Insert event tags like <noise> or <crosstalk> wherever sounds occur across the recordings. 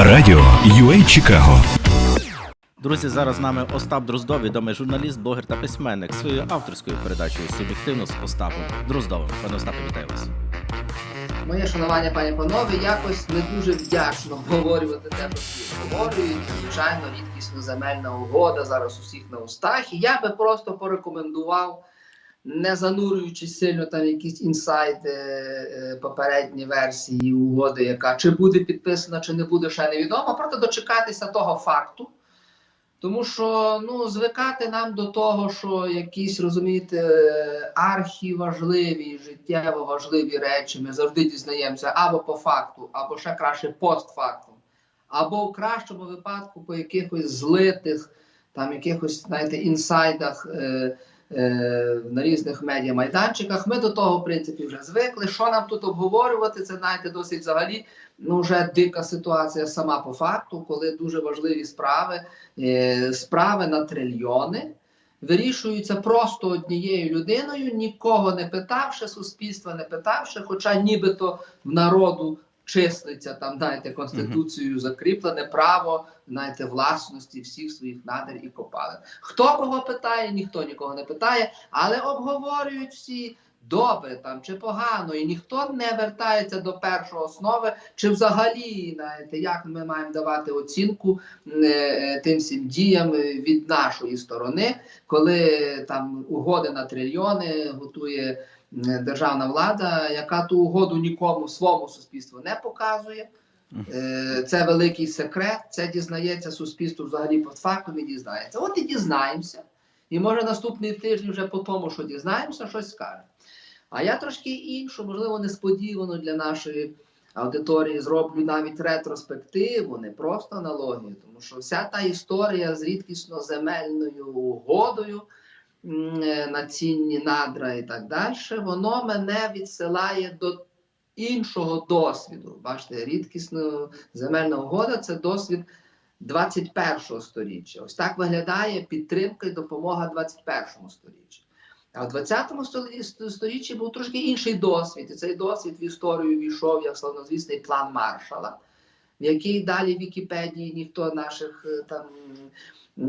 Радіо UA Чикаго. Друзі, зараз з нами Остап Дроздов, відомий журналіст, блогер та письменник своєю авторською передачею Суб'єктивно з Остапом Дроздовим. Пане Остапе, вітаю вас. Моє шанування, пані панове, якось не дуже вдячно обговорювати те, що всі обговорюють. Звичайно, рідкісно земельна угода зараз усіх на устах. І я би просто порекомендував, не занурюючись сильно там якісь інсайти е, попередні версії угоди, яка чи буде підписана, чи не буде, ще невідомо. Проте дочекатися того факту. Тому що ну, звикати нам до того, що якісь розумієте, архіважливі, життєво важливі речі ми завжди дізнаємося або по факту, або ще краще постфактум, або в кращому випадку по якихось злитих, там якихось знаєте, інсайдах е, на різних медіамайданчиках. Ми до того, в принципі, вже звикли. Що нам тут обговорювати? Це знаєте, досить взагалі ну, вже дика ситуація сама по факту, коли дуже важливі справи, е, справи на трильйони. Вирішуються просто однією людиною, нікого не питавши, суспільства не питавши, хоча нібито в народу числиться там, знаєте, конституцією закріплене право, знаєте, власності всіх своїх надр і копалин. Хто кого питає, ніхто нікого не питає, але обговорюють всі добре там чи погано, і ніхто не вертається до першої основи, чи взагалі, знаєте, як ми маємо давати оцінку е, тим всім діям від нашої сторони, коли там угоди на трильйони готує е, державна влада, яка ту угоду нікому своєму суспільству не показує. Е, Це великий секрет, це дізнається суспільство взагалі по факту і дізнається. От і дізнаємося. І може наступний тиждень вже по тому, що дізнаємося, щось скаже. А я трошки іншу, можливо, несподівано для нашої аудиторії зроблю навіть ретроспективу, не просто аналогію, тому що вся та історія з рідкісно земельною угодою е, на цінні надра і так далі, воно мене відсилає до іншого досвіду. Бачите, рідкісно земельна угода це досвід 21-го сторіччя. Ось так виглядає підтримка і допомога 21 сторіччі. А в 20 столі- сторіччі був трошки інший досвід. І цей досвід в історію війшов як славнозвісний план Маршала, в який далі в Вікіпедії ніхто наших е, там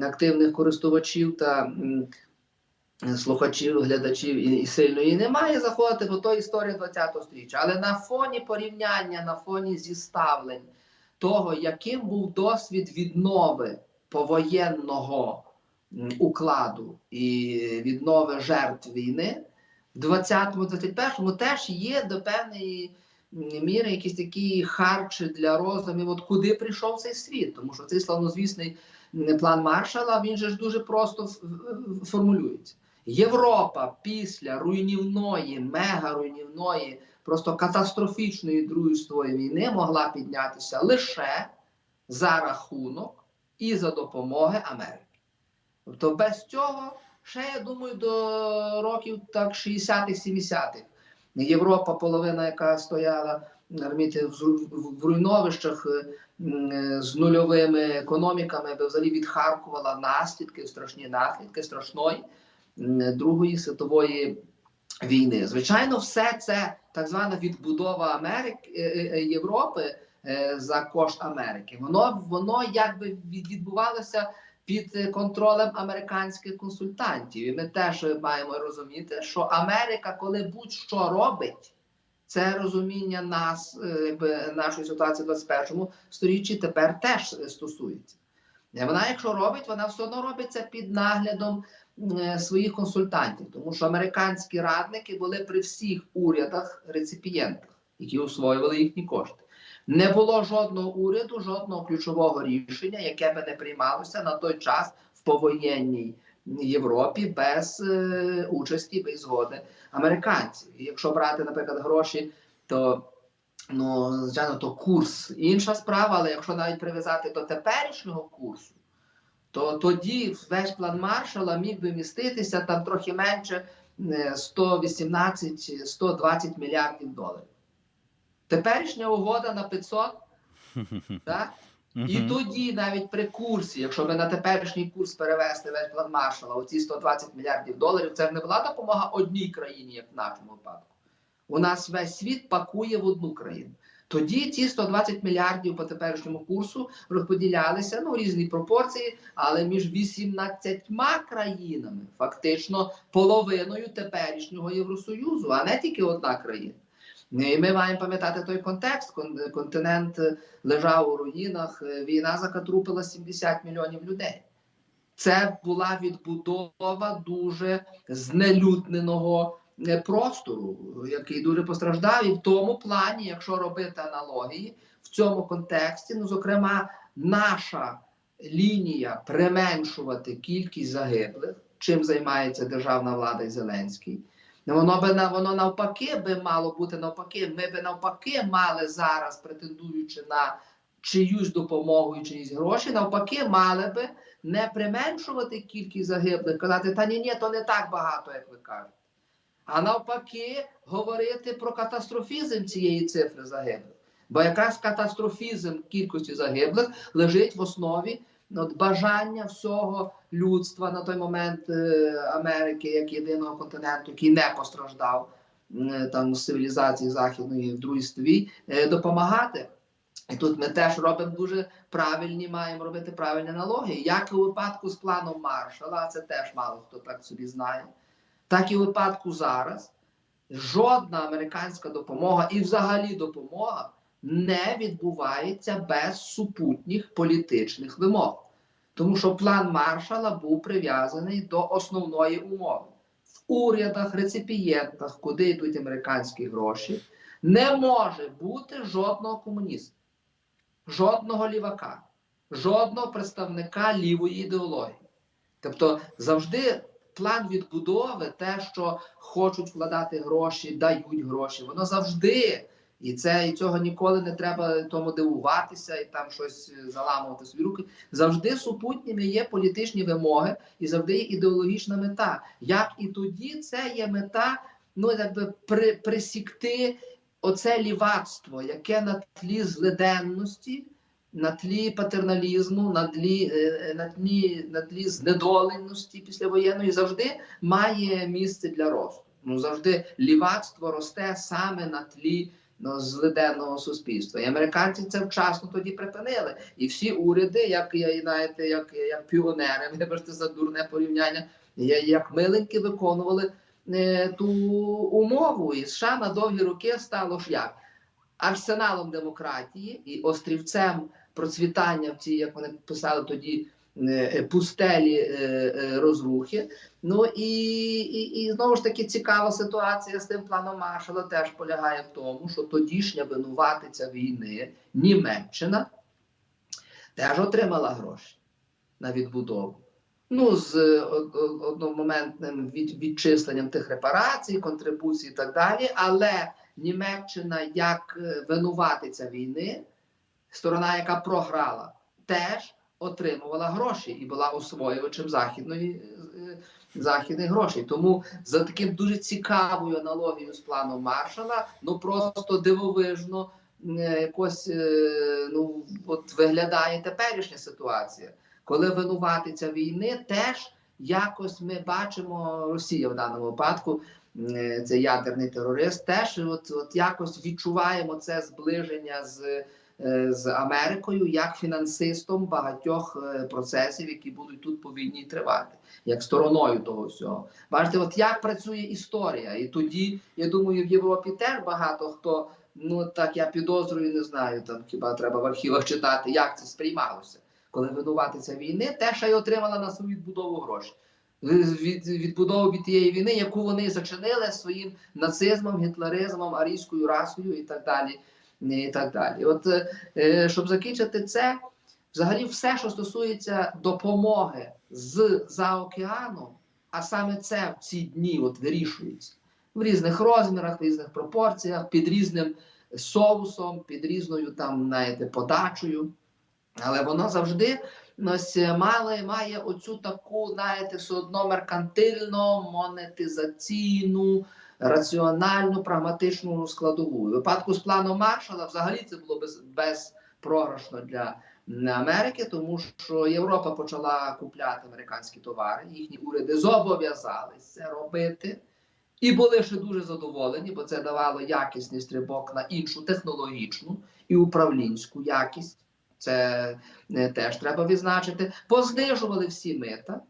активних користувачів та слухачів, глядачів і, і сильно і немає заходити, бо то історія 20-го століття. Але на фоні порівняння, на фоні зіставлень того, яким був досвід віднови повоєнного укладу і віднови жертв війни, в 20-21-му теж є до певної міри якісь такі харчі для роздумів, от куди прийшов цей світ, тому що цей славнозвісний план Маршала, він же ж дуже просто формулюється. Європа після руйнівної, мегаруйнівної, просто катастрофічної Другої світової війни могла піднятися лише за рахунок і за допомоги Америки. Тобто без цього, ще я думаю, до років так 60-х, 70-х. Європа, половина, яка стояла розумієте, в, руйновищах е, е, з нульовими економіками, би взагалі відхаркувала наслідки, страшні наслідки страшної Другої світової війни. Звичайно, все це так звана відбудова Америки е, Європи за кошт Америки. Воно воно якби відбувалося під е, контролем американських консультантів. І ми теж маємо розуміти, що Америка, коли будь-що робить. Це розуміння нас, е, нашої ситуації в 21-му сторіччі тепер теж е, стосується. Е, Вона, якщо робить, вона все одно робить це під наглядом е, своїх консультантів, тому що американські радники були при всіх урядах реципієнтах, які освоювали їхні кошти. Не було жодного уряду, жодного ключового рішення, яке би не приймалося на той час в повоєнній Європі без е, участі, без згоди американців. І якщо брати, наприклад, гроші, то ну, звичайно, то курс інша справа, але якщо навіть прив'язати до теперішнього курсу, то тоді весь план Маршала міг би міститися там трохи менше е, 118-120 мільярдів доларів. Теперішня угода на 500, <laughs> так? І тоді навіть при курсі, якщо би на теперішній курс перевести весь план Маршала, оці 120 мільярдів доларів, це ж не була допомога одній країні, як в нашому випадку. У нас весь світ пакує в одну країну. Тоді ці 120 мільярдів по теперішньому курсу розподілялися ну, в різні пропорції, але між 18 країнами, фактично половиною теперішнього Євросоюзу, а не тільки одна країна. І ми маємо пам'ятати той контекст. Континент е, лежав у руїнах, е, війна закатрупила 70 мільйонів людей. Це була відбудова дуже знелюдненого е, простору, який дуже постраждав. І в тому плані, якщо робити аналогії, в цьому контексті, ну зокрема, наша лінія применшувати кількість загиблих, чим займається державна влада і Зеленський. Ну, Воно би воно навпаки би мало бути навпаки. Ми би навпаки мали зараз, претендуючи на чиюсь допомогу і чиїсь гроші, навпаки, мали би не применшувати кількість загиблих, казати, та ні, ні, то не так багато, як ви кажете. А навпаки, говорити про катастрофізм цієї цифри загиблих. Бо якраз катастрофізм кількості загиблих лежить в основі от, бажання всього людства на той момент е, Америки як єдиного континенту, який не постраждав е, там з цивілізації західної в другій е, допомагати. І тут ми теж робимо дуже правильні, маємо робити правильні аналогії. Як у випадку з планом Маршала, це теж мало хто так собі знає, так і у випадку зараз жодна американська допомога і взагалі допомога не відбувається без супутніх політичних вимог. Тому що план Маршала був прив'язаний до основної умови. В урядах, реципієнтах, куди йдуть американські гроші, не може бути жодного комуніста, жодного лівака, жодного представника лівої ідеології. Тобто завжди план відбудови, те, що хочуть вкладати гроші, дають гроші, воно завжди. І це і цього ніколи не треба тому дивуватися і там щось заламувати собі руки. Завжди супутніми є політичні вимоги і завжди є ідеологічна мета. Як і тоді це є мета, ну якби при, присікти оце лівацтво, яке на тлі злиденності, на тлі патерналізму, на тлі, е, на тлі, на тлі знедоленості післявоєнної завжди має місце для росту. Ну завжди лівацтво росте саме на тлі ну, злиденного суспільства. І американці це вчасно тоді припинили. І всі уряди, як я знаєте, як, як піонери, вибачте за дурне порівняння, як миленькі виконували е, ту умову. І США на довгі роки стало ж як арсеналом демократії і острівцем процвітання в цій, як вони писали тоді. Е, Пустелі е, е, розрухи. Ну і, і, і знову ж таки цікава ситуація з тим планом Маршала теж полягає в тому, що тодішня винуватиця війни Німеччина теж отримала гроші на відбудову. Ну, з од- од- одномоментним від, відчисленням тих репарацій, контрибуцій і так далі. Але Німеччина як винуватиця війни, сторона, яка програла, теж отримувала гроші і була освоювачем західної е, західних грошей. Тому за таким дуже цікавою аналогією з планом Маршала, ну просто дивовижно е, якось е, ну от виглядає теперішня ситуація, коли винуватиця війни теж якось ми бачимо Росія в даному випадку. е, Це ядерний терорист, теж от, от якось відчуваємо це зближення з, е, з Америкою як фінансистом багатьох е, процесів, які будуть тут по війні тривати як стороною того всього. Бачите, от як працює історія, і тоді я думаю, в Європі теж багато хто. Ну так я підозрюю, не знаю. Там хіба треба в архівах читати, як це сприймалося, коли винуватиця війни, теж й отримала на свою відбудову гроші. Від відбудову від тієї війни, яку вони зачинили своїм нацизмом, гітлеризмом, арійською расою і так далі. І так далі. От е, щоб закінчити це, взагалі, все, що стосується допомоги з за океаном, а саме це в ці дні от вирішується в різних розмірах, в різних пропорціях, під різним соусом, під різною там, знаєте, подачею. Але воно завжди ось, має, має оцю таку, знаєте, все одно меркантильно, монетизаційну, раціональну, прагматичну складову. У випадку з планом Маршала взагалі це було без, безпрограшно для Америки, тому що Європа почала купляти американські товари, їхні уряди зобов'язались це робити. І були ще дуже задоволені, бо це давало якісний стрибок на іншу технологічну і управлінську якість. Це е, теж треба відзначити. Познижували всі мита,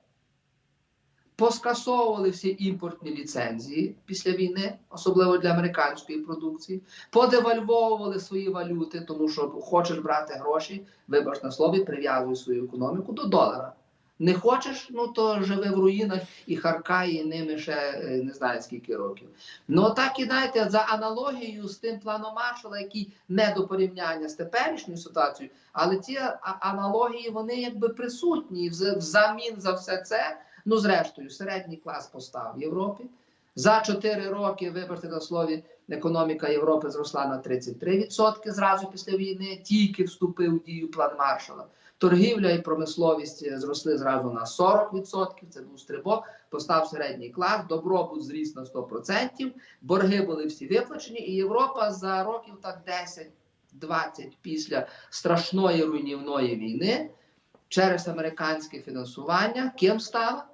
поскасовували всі імпортні ліцензії після війни, особливо для американської продукції, подевальвовували свої валюти, тому що хочеш брати гроші, вибач на слові, прив'язуй свою економіку до долара. Не хочеш, ну то живи в руїнах і харкає ними ще е, не знаю скільки років. Ну так і знаєте, за аналогією з тим планом Маршала, який не до порівняння з теперішньою ситуацією, але ці аналогії вони якби присутні взамін за все це. Ну, зрештою, середній клас постав в Європі. За 4 роки, вибачте на слові, економіка Європи зросла на 33% зразу після війни, тільки вступив в дію план Маршала. Торгівля і промисловість зросли зразу на 40%, це був стрибок, постав середній клас, добробут зріс на 100%, борги були всі виплачені, і Європа за років так 10-20 після страшної руйнівної війни через американське фінансування ким стала?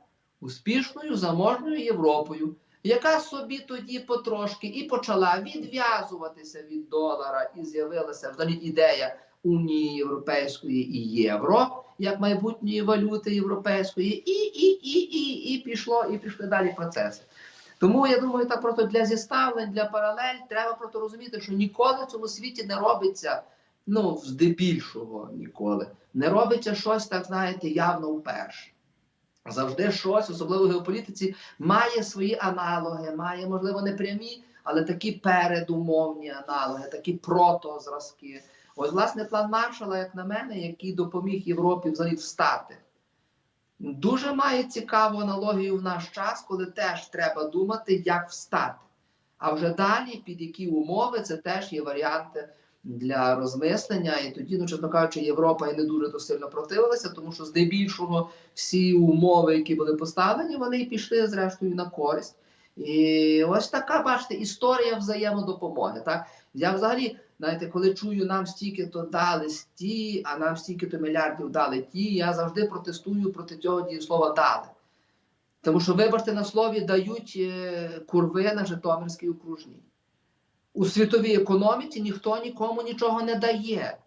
Успішною заможною Європою, яка собі тоді потрошки і почала відв'язуватися від долара, і з'явилася взагалі ідея Унії Європейської і євро як майбутньої валюти європейської, і, і, і, і, і пішло, і пішли далі процеси. Тому я думаю, так просто для зіставлень, для паралель треба просто розуміти, що ніколи в цьому світі не робиться, ну, здебільшого ніколи, не робиться щось, так знаєте, явно вперше. Завжди щось, особливо в геополітиці, має свої аналоги, має, можливо, не прямі, але такі передумовні аналоги, такі протозразки. Ось, власне, план Маршала, як на мене, який допоміг Європі взагалі встати, дуже має цікаву аналогію в наш час, коли теж треба думати, як встати. А вже далі, під які умови, це теж є варіанти для розмислення. І тоді, ну, чесно кажучи, Європа і не дуже то сильно противилася, тому що здебільшого всі умови, які були поставлені, вони пішли зрештою на користь. І ось така, бачите, історія взаємодопомоги. Так? Я взагалі, знаєте, коли чую, нам стільки то дали ті, а нам стільки то мільярдів дали ті, я завжди протестую проти цього дієслова дали. Тому що, вибачте, на слові дають е, курви на Житомирській окружній. У світовій економіці ніхто нікому нічого не дає.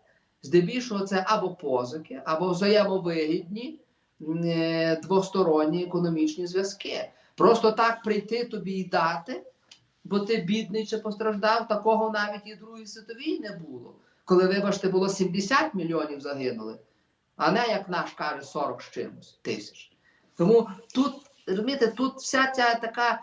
Здебільшого це або позики, або взаємовигідні е, двосторонні економічні зв'язки. Просто так прийти тобі і дати, бо ти бідний чи постраждав, такого навіть і Другій світовій не було. Коли, вибачте, було 70 мільйонів загинули, а не, як наш каже, 40 з чимось тисяч. Тому тут, розумієте, тут вся ця така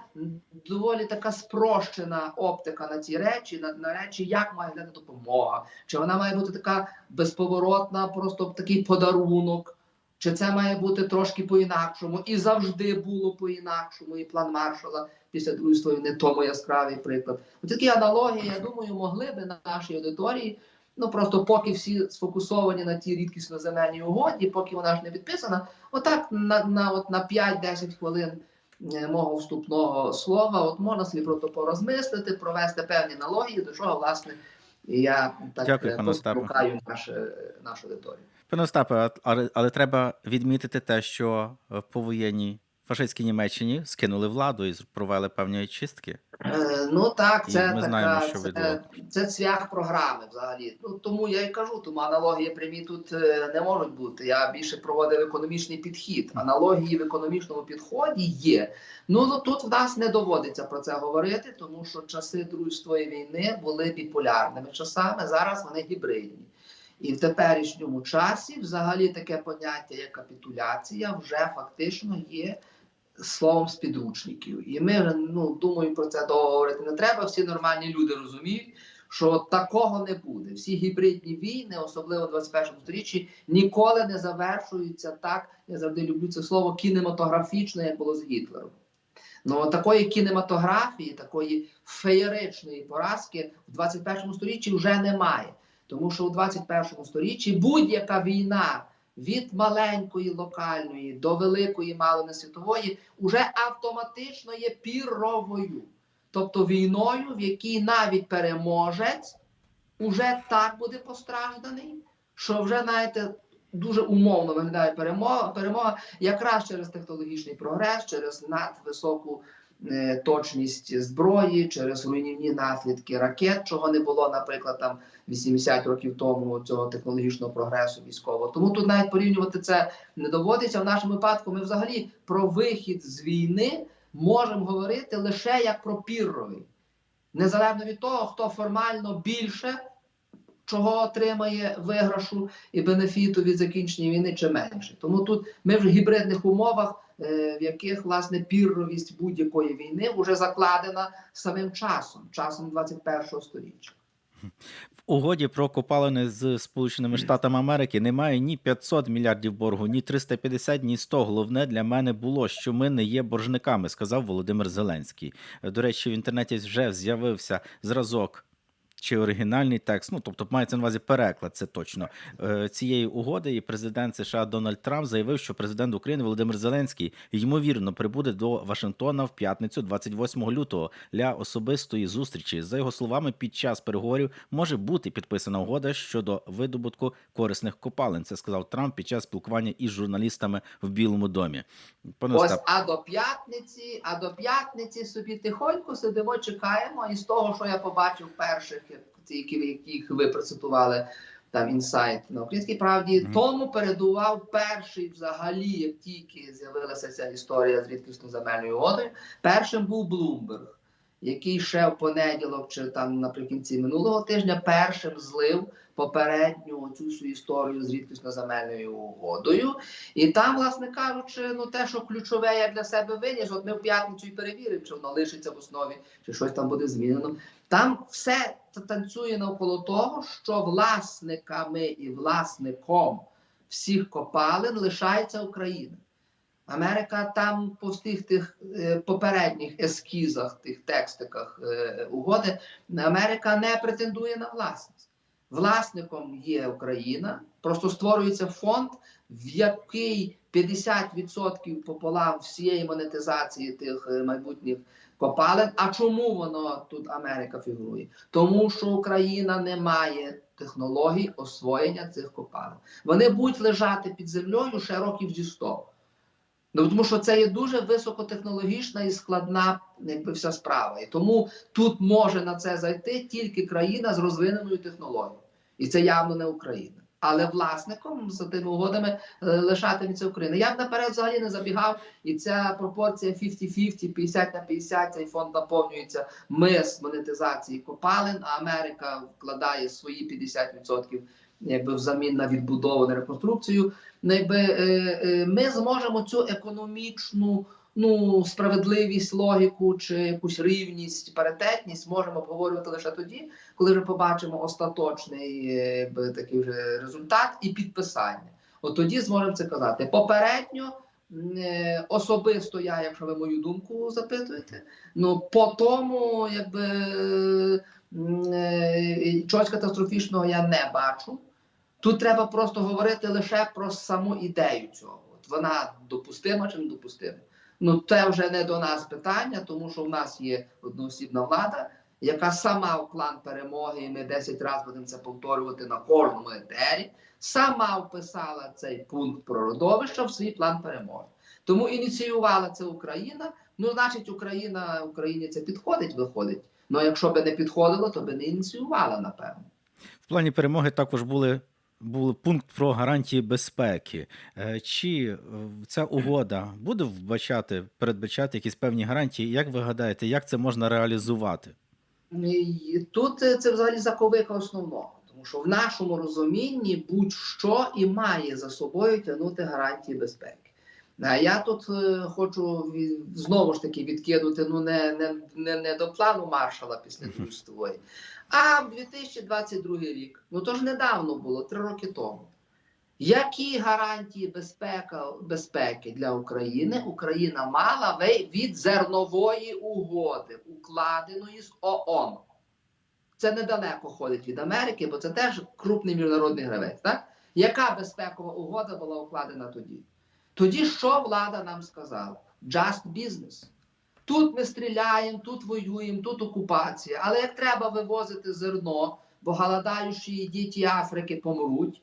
доволі така спрощена оптика на ці речі, на, на речі, як має дати допомога, чи вона має бути така безповоротна, просто такий подарунок, чи це має бути трошки по-інакшому, і завжди було по-інакшому, і план Маршала після Другої війни тому яскравий приклад. Ось такі аналогії, я думаю, могли би на нашій аудиторії. Ну просто поки всі сфокусовані на тій рідкісно земельній угоді, поки вона ж не підписана, отак на, на, от на 5-10 хвилин е, мого вступного слова, от можна собі просто порозмислити, провести певні аналогії, до чого власне я так Дякую, е, спонукаю наше, нашу аудиторію. Пане Остапе, але, але треба відмітити те, що в повоєнній фашистській Німеччині скинули владу і провели певні чистки. Е, ну так, це ми така знаємо, що це, це цвях програми взагалі. Ну тому я і кажу, тому аналогії прямі тут е, не можуть бути. Я більше проводив економічний підхід. Аналогії в економічному підході є. Ну ну, тут в нас не доводиться про це говорити, тому що часи Другої війни були біполярними часами. Зараз вони гібридні. І в теперішньому часі взагалі таке поняття, як капітуляція, вже фактично є словом з підручників. І ми вже ну думаю про це довго говорити не треба. Всі нормальні люди розуміють, що такого не буде. Всі гібридні війни, особливо в 21 сторіччі, ніколи не завершуються так. Я завжди люблю це слово кінематографічно, як було з Гітлером. Ну такої кінематографії, такої феєричної поразки в 21 сторіччі вже немає. Тому що у 21 сторіччі будь-яка війна від маленької локальної до великої, мало не світової, уже автоматично є піровою. Тобто війною, в якій навіть переможець уже так буде постражданий, що вже, знаєте, дуже умовно виглядає перемога, перемога якраз через технологічний прогрес, через надвисоку точність зброї, через руйнівні наслідки ракет, чого не було, наприклад, там 80 років тому цього технологічного прогресу військового. Тому тут навіть порівнювати це не доводиться. В нашому випадку ми взагалі про вихід з війни можемо говорити лише як про пірровий, незалежно від того, хто формально більше чого отримає виграшу і бенефіту від закінчення війни, чи менше. Тому тут ми в гібридних умовах, е, в яких власне пірровість будь-якої війни вже закладена самим часом, часом 21 століття. В угоді про копалини з Сполученими Штатами Америки немає ні 500 мільярдів боргу, ні 350, ні 100. Головне для мене було, що ми не є боржниками, сказав Володимир Зеленський. До речі, в інтернеті вже з'явився зразок. Чи оригінальний текст, ну тобто мається на увазі переклад, це точно е, цієї угоди. І президент США Дональд Трамп заявив, що президент України Володимир Зеленський ймовірно прибуде до Вашингтона в п'ятницю, 28 лютого, для особистої зустрічі. За його словами, під час переговорів може бути підписана угода щодо видобутку корисних копалин. Це сказав Трамп під час спілкування із журналістами в Білому домі. Пане Ось, а до п'ятниці, а до п'ятниці собі тихонько сидимо, чекаємо. І з того, що я побачив перших, які ви- яких ви процитували там інсайт на українській правді, Мгм. тому передував перший взагалі, як тільки з'явилася ця історія з рідкісно земельною угодою. Першим був Блумберг, який ще в понеділок чи там наприкінці минулого тижня першим злив попередню цю всю історію з рідкісно земельною угодою. І там, власне кажучи, ну те, що ключове я для себе виніс, от ми в п'ятницю і перевіримо, чи воно лишиться в основі, чи щось там буде змінено. Там все та- танцює навколо того, що власниками і власником всіх копалин лишається Україна. Америка там по всіх тих е, попередніх ескізах, тих текстиках е, угоди, Америка не претендує на власність. Власником є Україна, просто створюється фонд, в який 50% пополам всієї монетизації тих е, майбутніх копалин. А чому воно тут Америка фігурує? Тому що Україна не має технологій освоєння цих копалин. Вони будуть лежати під землею ще років зі 100. Ну, тому що це є дуже високотехнологічна і складна якби, вся справа. І тому тут може на це зайти тільки країна з розвиненою технологією. І це явно не Україна. Але власником за тими угодами е, лишатиметься Україна. Я б наперед взагалі не забігав, і ця пропорція 50-50, 50 на 50, цей фонд наповнюється ми з монетизації копалин, а Америка вкладає свої 50% якби взамін на відбудову на реконструкцію. Ну, якби, е, е, ми зможемо цю економічну ну, справедливість, логіку чи якусь рівність, паритетність можемо обговорювати лише тоді, коли вже побачимо остаточний такий вже результат і підписання. От тоді зможемо це казати. Попередньо. е, Особисто я, якщо ви мою думку запитуєте, ну по тому, якби е, чогось катастрофічного я не бачу. Тут треба просто говорити лише про саму ідею цього. От вона допустима чи не допустима. Ну це вже не до нас питання, тому що в нас є одноосібна влада, яка сама в план перемоги, і ми 10 разів будемо це повторювати на кожному етері, сама вписала цей пункт про родовища в свій план перемоги. Тому ініціювала це Україна. Ну, значить, Україна Україні це підходить, виходить. Ну, якщо би не підходило, то би не ініціювала, напевно. в плані перемоги також були. Був пункт про гарантії безпеки. Е, Чи е, ця угода буде вбачати, передбачати якісь певні гарантії? Як ви гадаєте, як це можна реалізувати? Тут е, це взагалі заковика основного, тому що в нашому розумінні будь-що і має за собою тягнути гарантії безпеки. А я тут хочу знову ж таки відкинути ну не, не, не, не до плану маршала після Другої світової, а 2022 рік. Ну то ж недавно було, три роки тому. Які гарантії безпека, безпеки для України Україна мала від зернової угоди, укладеної з ООН? Це недалеко ходить від Америки, бо це теж крупний міжнародний гравець. Так? Яка безпекова угода була укладена тоді? Тоді що влада нам сказала? Just business. Тут ми стріляємо, тут воюємо, тут окупація. Але як треба вивозити зерно, бо голодаючі діти Африки помруть,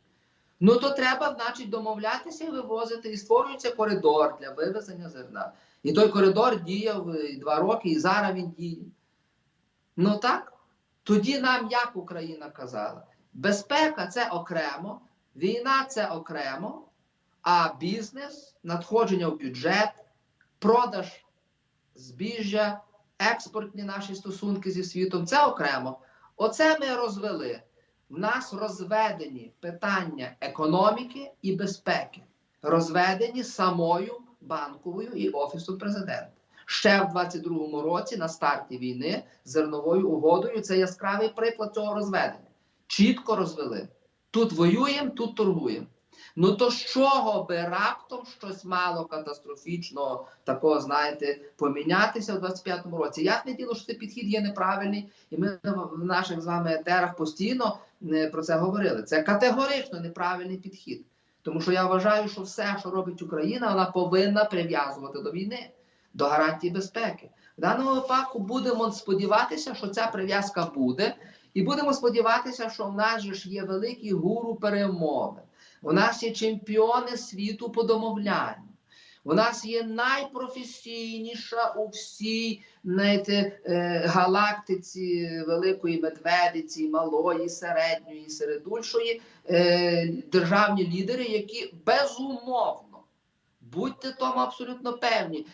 ну то треба, значить, домовлятися і вивозити. І створюється коридор для вивезення зерна. І той коридор діяв е, і два роки, і зараз він діє. Ну так, тоді нам як Україна казала? Безпека це окремо, війна це окремо, а бізнес, надходження в бюджет, продаж збіжжя, експортні наші стосунки зі світом це окремо. Оце ми розвели. В нас розведені питання економіки і безпеки, розведені самою банковою і офісом президента. Ще в 22-му році, на старті війни, зерновою угодою, це яскравий приклад цього розведення. Чітко розвели. Тут воюємо, тут торгуємо. Ну то з чого би раптом щось мало катастрофічного такого, знаєте, помінятися в 25-му році? Ясне діло, що цей підхід є неправильний, і ми в наших з вами етерах постійно е, про це говорили. Це категорично неправильний підхід. Тому що я вважаю, що все, що робить Україна, вона повинна прив'язувати до війни, до гарантії безпеки. В даному випадку будемо сподіватися, що ця прив'язка буде, і будемо сподіватися, що в нас же ж є великі гуру перемовин. У нас є чемпіони світу по домовлянню. У нас є найпрофесійніша у всій знаєте, е, галактиці великої медведиці, малої, середньої, середульшої е, державні лідери, які безумовно, будьте тому абсолютно певні,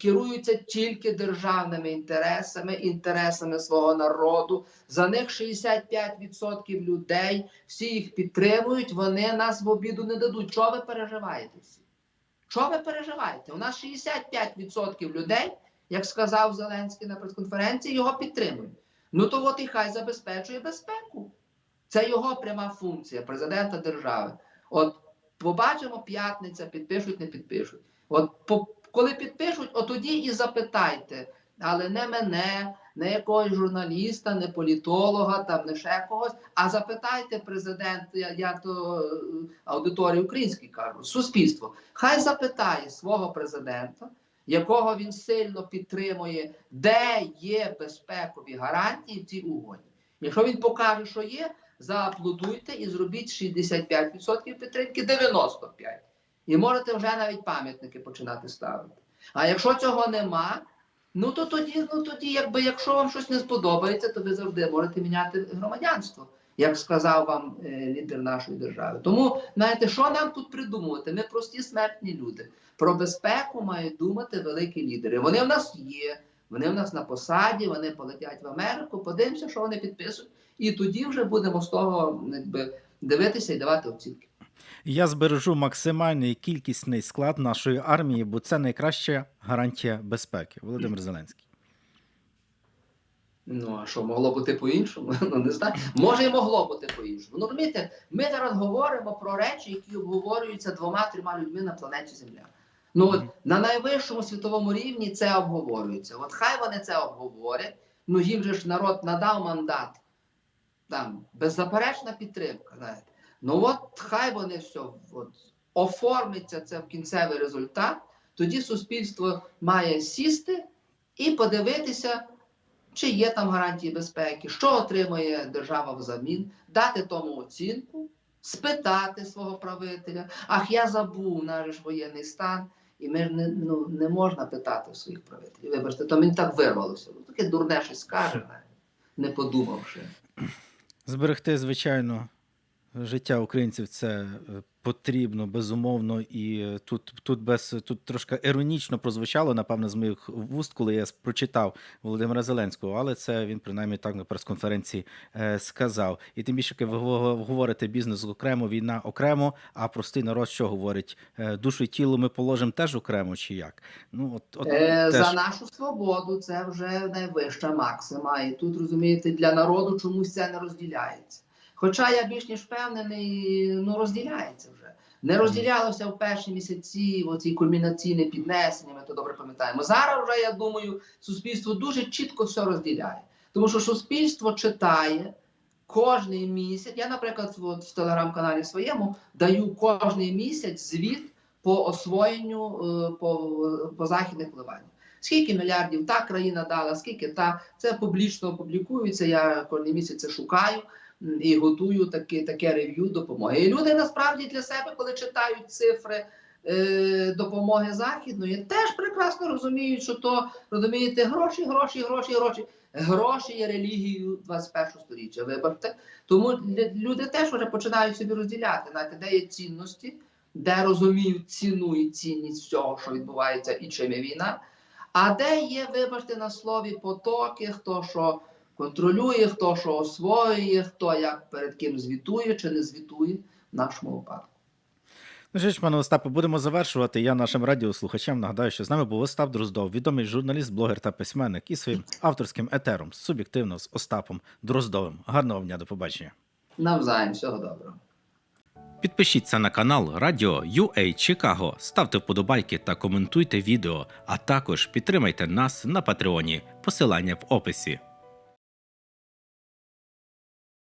керуються тільки державними інтересами, інтересами свого народу. За них 65% людей, всі їх підтримують, вони нас в обіду не дадуть. Чого ви переживаєте всі? Що ви переживаєте? У нас 65% людей, як сказав Зеленський на прес-конференції, його підтримують. Ну то от і хай забезпечує безпеку. Це його пряма функція президента держави. От побачимо п'ятниця, підпишуть, не підпишуть. От по, коли підпишуть, тоді і запитайте, але не мене, не якогось журналіста, не політолога, там не ще когось. А запитайте президента, я, я то е, аудиторії українській кажу, суспільство. Хай запитає свого президента, якого він сильно підтримує, де є безпекові гарантії в цій угоді. Якщо він покаже, що є, зааплодуйте і зробіть 65% підтримки, 95%. І можете вже навіть пам'ятники починати ставити. А якщо цього нема, ну то тоді, ну тоді, якби якщо вам щось не сподобається, то ви завжди можете міняти громадянство, як сказав вам е, лідер нашої держави. Тому знаєте, що нам тут придумувати? Ми прості смертні люди. Про безпеку мають думати великі лідери. Вони в нас є, вони в нас на посаді, вони полетять в Америку. Подивимося, що вони підписують, і тоді вже будемо з того якби, дивитися і давати оцінки. Я збережу максимальний кількісний склад нашої армії, бо це найкраща гарантія безпеки. Володимир Зеленський. Ну, а що могло бути по-іншому? <laughs> Ну не знаю. Може, і могло бути по-іншому. Ну, розумієте, ми зараз говоримо про речі, які обговорюються двома-трьома людьми на планеті Земля. Ну от на найвищому світовому рівні це обговорюється. От хай вони це обговорять. Ну їм же ж народ надав мандат. Там беззаперечна підтримка. знаєте. Ну от хай вони все от, оформиться це в кінцевий результат. Тоді суспільство має сісти і подивитися, чи є там гарантії безпеки, що отримує держава взамін, дати тому оцінку, спитати свого правителя. Ах, я забув, наш воєнний стан. І ми ж не, ну, не можна питати у своїх правителів. Вибачте, то мені так вирвалося. Ну, таке дурне щось скаже, не подумавши. Зберегти, звичайно, життя українців це е, потрібно, безумовно, і е, тут, тут без тут трошки іронічно прозвучало, напевно, з моїх вуст, коли я прочитав Володимира Зеленського, але це він принаймні так на прес-конференції е, сказав. І тим більше, як ви говорите, бізнес окремо, війна окремо, а простий народ що говорить? Душу і тіло ми положимо теж окремо, чи як? Ну от, от Е, теж. За нашу свободу це вже найвища максима. І тут розумієте, для народу чомусь це не розділяється. Хоча я більш ніж впевнений, ну розділяється вже. Не розділялося в перші місяці оці кульмінаційне піднесення, ми то добре пам'ятаємо. Зараз вже, я думаю, суспільство дуже чітко все розділяє. Тому що суспільство читає кожний місяць. Я, наприклад, от в телеграм-каналі своєму даю кожний місяць звіт по освоєнню е, по, по західних вливаннях. Скільки мільярдів та країна дала, скільки та це публічно опублікується. Я кожен місяць це шукаю і готую таке, таке рев'ю допомоги. І люди насправді для себе, коли читають цифри, е, допомоги західної, теж прекрасно розуміють, що то розумієте, гроші, гроші, гроші, гроші. Гроші є релігією 21 століття. Вибачте, тому люди теж вже починають собі розділяти, знаєте, де є цінності, де розуміють ціну і цінність всього, що відбувається і чим є війна. А де є, вибачте, на слові потоки, хто що контролює, хто що освоює, хто як перед ким звітує чи не звітує в нашому випадку. Ну що ж, пане Остапе, будемо завершувати. Я нашим радіослухачам нагадаю, що з нами був Остап Дроздов, відомий журналіст, блогер та письменник і своїм авторським етером суб'єктивно з Остапом Дроздовим. Гарного дня, до побачення. Навзаєм, всього доброго. Підпишіться на канал Радіо UA Чикаго, ставте вподобайки та коментуйте відео, а також підтримайте нас на Патреоні. Посилання в описі.